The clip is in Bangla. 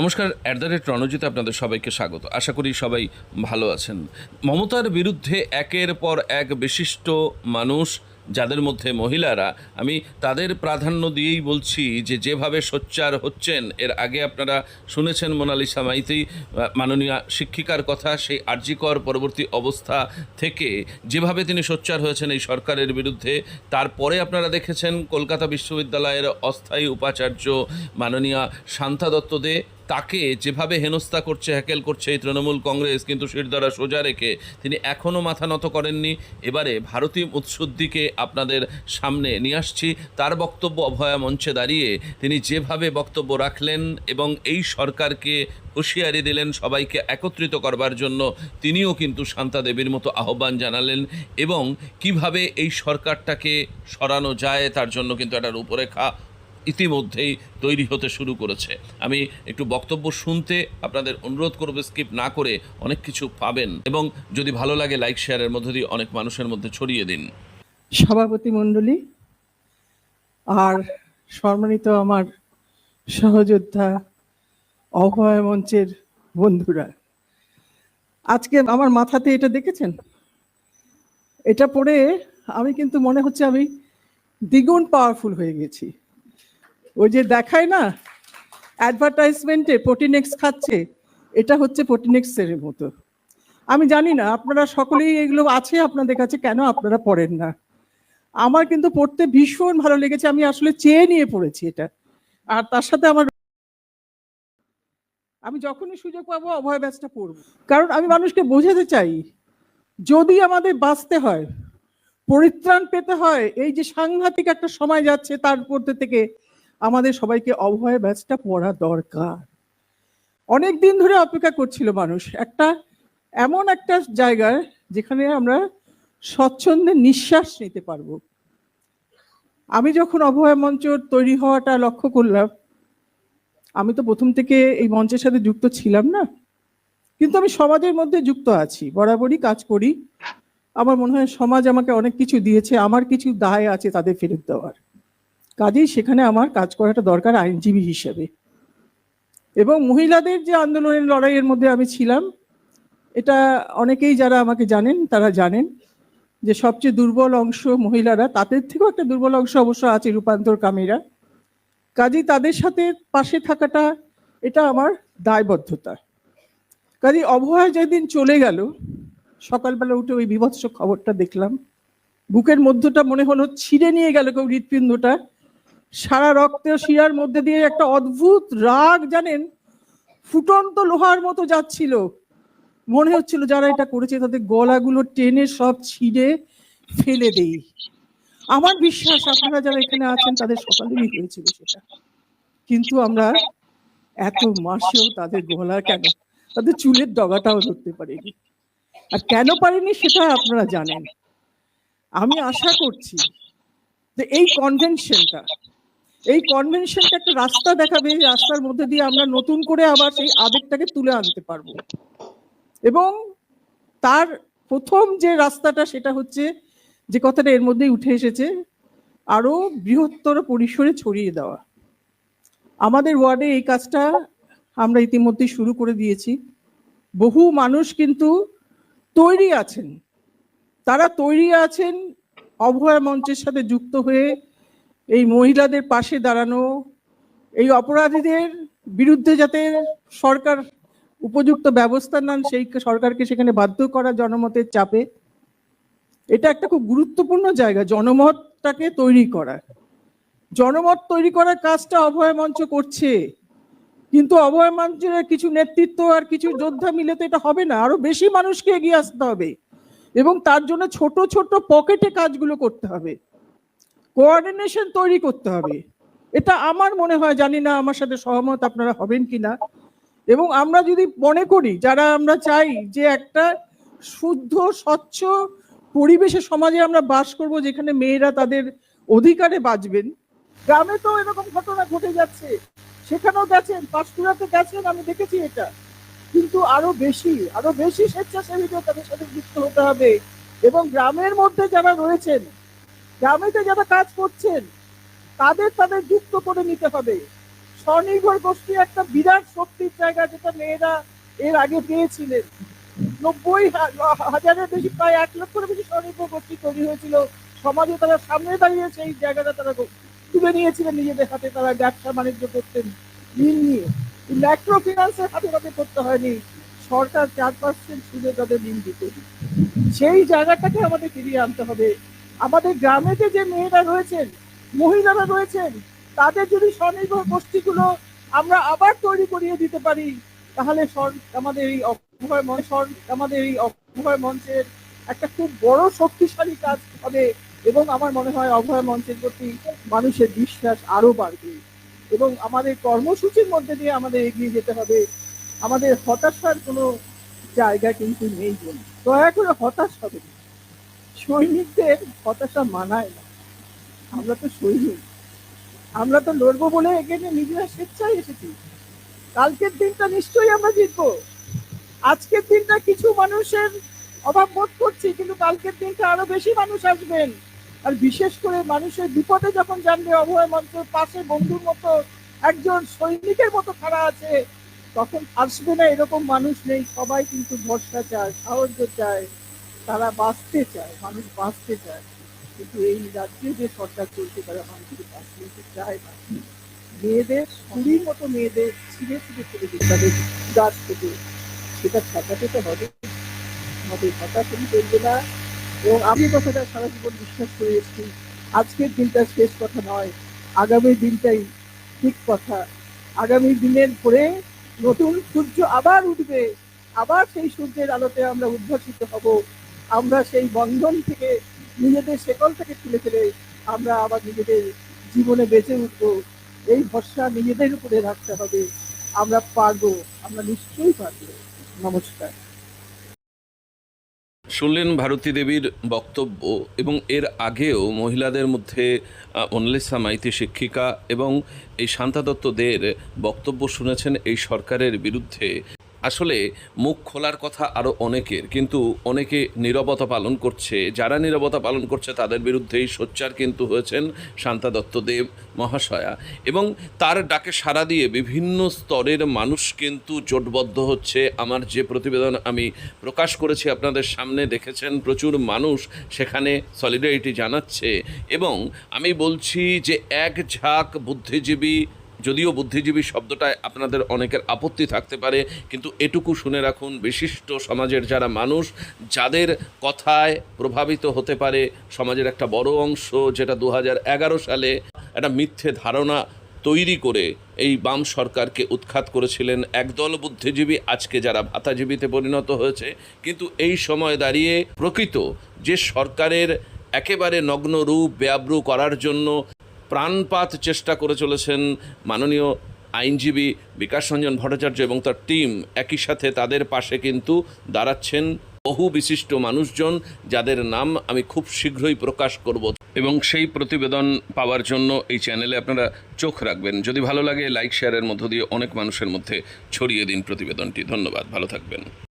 নমস্কার অ্যাট দ্য রেট রণজিতে আপনাদের সবাইকে স্বাগত। আশা করি সবাই ভালো আছেন। মমতার বিরুদ্ধে একের পর এক বিশিষ্ট মানুষ, যাদের মধ্যে মহিলারা, আমি তাদের প্রাধান্য দিয়েই বলছি যে যেভাবে সোচ্চার হচ্ছেন, এর আগে আপনারা শুনেছেন মোনালিসা মাইতি মাননীয় শিক্ষিকার কথা, সেই আর্যিকর পরবর্তী অবস্থা থেকে যেভাবে তিনি সোচ্চার হয়েছেন এই সরকারের বিরুদ্ধে, তারপরে আপনারা দেখেছেন কলকাতা বিশ্ববিদ্যালয়ের অস্থায়ী উপাচার্য মাননীয়া শান্তা দত্ত দে তাকে যেভাবে হেনস্থা করছে, হ্যাকেল করছে এই তৃণমূল কংগ্রেস, কিন্তু শিরদারা সোজা রেখে তিনি এখনও মাথা নত করেননি। এবারে ভারতীয় মুৎসুদ্দিকে আপনাদের সামনে নিয়ে আসছি। তার বক্তব্য অভয়া মঞ্চে দাঁড়িয়ে তিনি যেভাবে বক্তব্য রাখলেন এবং এই সরকারকে হুঁশিয়ারি দিলেন, সবাইকে একত্রিত করবার জন্য, তিনিও কিন্তু শান্তা দেবীর মতো আহ্বান জানালেন এবং কীভাবে এই সরকারটাকে সরানো যায়, তার জন্য কিন্তু একটা রূপরেখা ইতিমধ্যেই তৈরি হতে শুরু করেছে। আমি একটু বক্তব্য শুনতে আপনাদের অনুরোধ করব, স্কিপ না করে অনেক কিছু পাবেন এবং যদি ভালো লাগে, লাইক শেয়ারের মধ্যে দিয়ে অনেক মানুষের মধ্যে ছড়িয়ে দিন। সভাপতি মণ্ডলী, আর সম্মানিত আমার সহযোদ্ধা, অভয় মঞ্চের বন্ধুরা, আজকে আমার মাথাতে এটা দেখেছেন? এটা পড়ে আমি কিন্তু মনে হচ্ছে আমি দ্বিগুণ পাওয়ারফুল হয়ে গেছি। ওই যে দেখায় না অ্যাডভার্টাইজমেন্টে প্রোটিনেক্স খাচ্ছে, এটা হচ্ছে প্রোটিনেক্সের মতো। আমি জানি না, আপনারা সকলেই এগুলো আছে আপনাদের কাছে, কেন আপনারা পড়েন না? আমার কিন্তু পড়তে ভীষণ ভালো লেগেছে, আমি আসলে চেয়ে নিয়ে পড়েছি এটা। আর তার সাথে আমার আমি যখনই সুযোগ পাবো, অভয় ব্যাচটা পড়ব। কারণ আমি মানুষকে বোঝাতে চাই, যদি আমাদের বাঁচতে হয়, পরিত্রাণ পেতে হয়, এই যে সাংঘাতিক একটা সময় যাচ্ছে তার মধ্যে থেকে আমাদের সবাইকে অভয় ব্যাচটা পড়া দরকার। অনেক দিন ধরে অপেক্ষা করছিল মানুষ। একটা এমন একটা জায়গায় যেখানে আমরা স্বচ্ছন্দে নিঃশ্বাস নিতে পারব। আমি যখন অভয় মঞ্চ তৈরি হওয়াটা লক্ষ্য করলাম, আমি তো প্রথম থেকে এই মঞ্চের সাথে যুক্ত ছিলাম না। কিন্তু আমি সমাজের মধ্যে যুক্ত আছি, বরাবরই কাজ করি। আমার মনে হয় সমাজ আমাকে অনেক কিছু দিয়েছে, আমার কিছু দায় আছে তাদের ফেরত দেওয়ার। কাজেই সেখানে আমার কাজ করাটা দরকার আইনজীবী হিসেবে। এবং মহিলাদের যে আন্দোলনের লড়াইয়ের মধ্যে আমি ছিলাম, এটা অনেকেই যারা আমাকে জানেন, তারা জানেন যে সবচেয়ে দুর্বল অংশ মহিলারা, তাদের থেকেও একটা দুর্বল অংশ অবশ্য আছে রূপান্তর কামীরা। কাজেই তাদের সাথে পাশে থাকাটা, এটা আমার দায়বদ্ধতা। কাজেই অভয়া যেদিন চলে গেল, সকালবেলা উঠে ওই বিভৎস খবরটা দেখলাম। বুকের মধ্যটা মনে হলো ছিঁড়ে নিয়ে গেল কেউ হৃৎপিণ্ডটা। সারা রক্ত শিরার মধ্যে দিয়ে একটা অদ্ভুত রাগ, জানেন? ফুটন্ত লোহার মতো যাচ্ছিল। মনে হচ্ছিল যারা এটা করেছে, তাদের গলাগুলো টেনে সব ছিঁড়ে ফেলে দেই। আমার বিশ্বাস, আপনারা যারা এখানে আছেন, তাদের সকালেরই হয়েছিল সেটা। কিন্তু আমরা এত মাসেও তাদের গলা কেন? তাদের চুলের ডগাটাও ধরতে পারিনি। আর কেন পারিনি, সেটা আপনারা জানেন। আমি আশা করছি যে এই কনভেনশনটা এই কনভেনশনটা একটা রাস্তা দেখাবে রাস্তার মধ্যে দিয়ে আমরা নতুন করে আবার সেই আবেগটাকে তুলে আনতে পারব। এবং তার প্রথম যে রাস্তাটা সেটা হচ্ছে, যে কথাটা এর মধ্যেই উঠে এসেছে, আরও বৃহত্তর পরিসরে ছড়িয়ে দেওয়া। আমাদের ওয়ার্ডে এই কাজটা আমরা ইতিমধ্যেই শুরু করে দিয়েছি। বহু মানুষ কিন্তু তৈরি আছেন। তারা তৈরি আছেন, অভয় মঞ্চের সাথে যুক্ত হয়ে এই মহিলাদের পাশে দাঁড়ানো, এই অপরাধীদের বিরুদ্ধে যাতে সরকার উপযুক্ত ব্যবস্থা নেন, সেই সরকারকে সেখানে বাধ্য করা জনমতের চাপে, এটা একটা খুব গুরুত্বপূর্ণ জায়গা, জনমতটাকে তৈরি করা। জনমত তৈরি করার কাজটা অভয় মঞ্চ করছে, কিন্তু অভয় মঞ্চের কিছু নেতৃত্ব আর কিছু যোদ্ধা মিলে তো এটা হবে না, আরও বেশি মানুষকে এগিয়ে আসতে হবে এবং তার জন্য ছোট ছোট পকেটে কাজগুলো করতে হবে। কোঅর্ডিনেশন তৈরি করতে হবে। এটা আমার মনে হয়, জানি না আমার সাথে সহমত আপনারা হবেন কি না এবং আমরা যদি মনে করি, যারা আমরা চাই যে একটা শুদ্ধ, স্বচ্ছ পরিবেশে সমাজে আমরা বাস করব, যেখানে মেয়েরা তাদের অধিকারে বাঁচবেন, গ্রামে তো এরকম ঘটনা ঘটে যাচ্ছে। সেখানেও গেছেন পাঁশকুড়াতে গেছেন, আমি দেখেছি এটা। কিন্তু আরও বেশি আরও বেশি স্বেচ্ছাসেবীদের তাদের সাথে যুক্ত হতে হবে। এবং গ্রামের মধ্যে যারা রয়েছেন গ্রামেতে যারা কাজ করছেন, তাদের তাদের যুক্ত করে নিতে হবে। স্বনির্ভর গোষ্ঠী একটা বিরাট শক্তির জায়গা যেটা মেয়েরা এর আগে পেয়েছিলেন। নব্বই হাজারের বেশি, প্রায় এক লক্ষের বেশি স্বনির্ভর গোষ্ঠী তৈরি হয়েছিল। সমাজে তারা সামনে দাঁড়িয়ে সেই জায়গাটা তারা তুলে নিয়েছিলেন নিজেদের হাতে। তারা ব্যবসা বাণিজ্য করতেন ঋণ নিয়ে। ম্যাক্রো ফিনান্সের হাতে তাদের করতে হয়নি। সরকার চার পার্সেন্ট সুদে তাদের ঋণ দিত। সেই জায়গাটাকে আমাদের ফিরিয়ে আনতে হবে। আমাদের গ্রামেতে যে মেয়েরা রয়েছেন, মহিলারা রয়েছেন, তাদের যদি স্বনির্ভর গোষ্ঠীগুলো আমরা আবার তৈরি করিয়ে দিতে পারি, তাহলে আমাদের এই অভয় মঞ্চ আমাদের এই অভয় মঞ্চের একটা খুব বড় শক্তিশালী কাজ হবে এবং আমার মনে হয় অভয় মঞ্চের প্রতি মানুষের বিশ্বাস আরও বাড়বে। এবং আমাদের কর্মসূচির মধ্যে দিয়ে আমাদের এগিয়ে যেতে হবে। আমাদের হতাশার কোনো জায়গা কিন্তু নেই দয়া করে হতাশ হবে না। সৈনিকদের হতাশা মানায় না। আমরা তো সৈনিক। আমরা তো লড়বো বলে এখানে নিজেরা স্বেচ্ছায় এসেছি। কালকের দিনটা নিশ্চয়ই আমরা জিতবো। আজকের দিনটা কিছু মানুষের অভাব বোধ করছি, কিন্তু কালকের দিনটা আরও বেশি মানুষ আসবেন। আর বিশেষ করে মানুষের বিপদে যখন জানবে, অভয় মঞ্চের পাশে বন্ধুর মতো একজন সৈনিকের মতো খাড়া আছে, তখন আসবে না এরকম মানুষ নেই। সবাই কিন্তু ভরসা চায়, সাহায্য চায়। তারা বাঁচতে চায়, মানুষ বাঁচতে চায়। কিন্তু এই রাজ্যে যে সরকার চলছে, তারা মানুষকে বাঁচতে চায় না। মেয়েদের, কুড়ির মতো মেয়েদের ছিঁড়ে ছিঁড়ে ফেলে দিচ্ছে তাদের গাছ থেকে। সেটা ঠেকাতে তো হবে। আমাদের হতাশই চলবে না। এবং আমি কথাটা সারা জীবন বিশ্বাস করে এসেছি। আজকের দিনটা শেষ কথা নয়। আগামী দিনটাই ঠিক কথা। আগামী দিনের পরে নতুন সূর্য আবার উঠবে। আবার সেই সূর্যের আলোতে আমরা উদ্ভাসিত হব। আমরা সেই বন্ধন থেকে, নিজেদের শেকল থেকে খুলে ফেলে আমরা আবার নিজেদের জীবনে বেঁচে উঠবো। এই ভরসা নিজেদের উপরে রাখতে হবে। আমরা পারব, আমরা নিশ্চয়ই পারব। নমস্কার। শুনলেন ভারতী দেবীর বক্তব্য এবং এর আগেও মহিলাদের মধ্যে অনলেসা মাইতি শিক্ষিকা এবং এই শান্তা দত্তদের বক্তব্য শুনেছেন এই সরকারের বিরুদ্ধে। আসলে মুখ খোলার কথা আরও অনেকের, কিন্তু অনেকে নীরবতা পালন করছে। যারা নীরবতা পালন করছে তাদের বিরুদ্ধেই সোচ্চার কিন্তু হয়েছেন শান্তা দত্ত দেব মহাশয়া। এবং তার ডাকে সাড়া দিয়ে বিভিন্ন স্তরের মানুষ কিন্তু জোটবদ্ধ হচ্ছে। আমার যে প্রতিবেদন আমি প্রকাশ করেছি আপনাদের সামনে, দেখেছেন প্রচুর মানুষ সেখানে সলিডারিটি জানাচ্ছে। এবং আমি বলছি যে এক ঝাঁক বুদ্ধিজীবী যদিও বুদ্ধিজীবী শব্দটায় আপনাদের অনেকের আপত্তি থাকতে পারে, কিন্তু এটুকু শুনে রাখুন, বিশিষ্ট সমাজের যারা মানুষ, যাদের কথায় প্রভাবিত হতে পারে সমাজের একটা বড় অংশ যেটা দু হাজার এগারো সালে একটা মিথ্যে ধারণা তৈরি করে এই বাম সরকারকে উৎখাত করেছিলেন। একদল বুদ্ধিজীবী আজকে যারা ভাতাজীবীতে পরিণত হয়েছে, কিন্তু এই সময় দাঁড়িয়ে প্রকৃত যে সরকারের একেবারে নগ্ন রূপ বেআব্রু করার জন্য প্রাণপাত চেষ্টা করে চলেছেন মাননীয় আইনজীবী বিকাশ রঞ্জন ভট্টাচার্য এবং তার টিম একই সাথে তাদের পাশে কিন্তু দাঁড়াচ্ছেন বহু বিশিষ্ট মানুষজন, যাদের নাম আমি খুব শীঘ্রই প্রকাশ করব এবং সেই প্রতিবেদন পাওয়ার জন্য এই চ্যানেলে আপনারা চোখ রাখবেন। যদি ভালো লাগে, লাইক, শেয়ারের মধ্য দিয়ে অনেক মানুষের মধ্যে ছড়িয়ে দিন প্রতিবেদনটি। ধন্যবাদ, ভালো থাকবেন।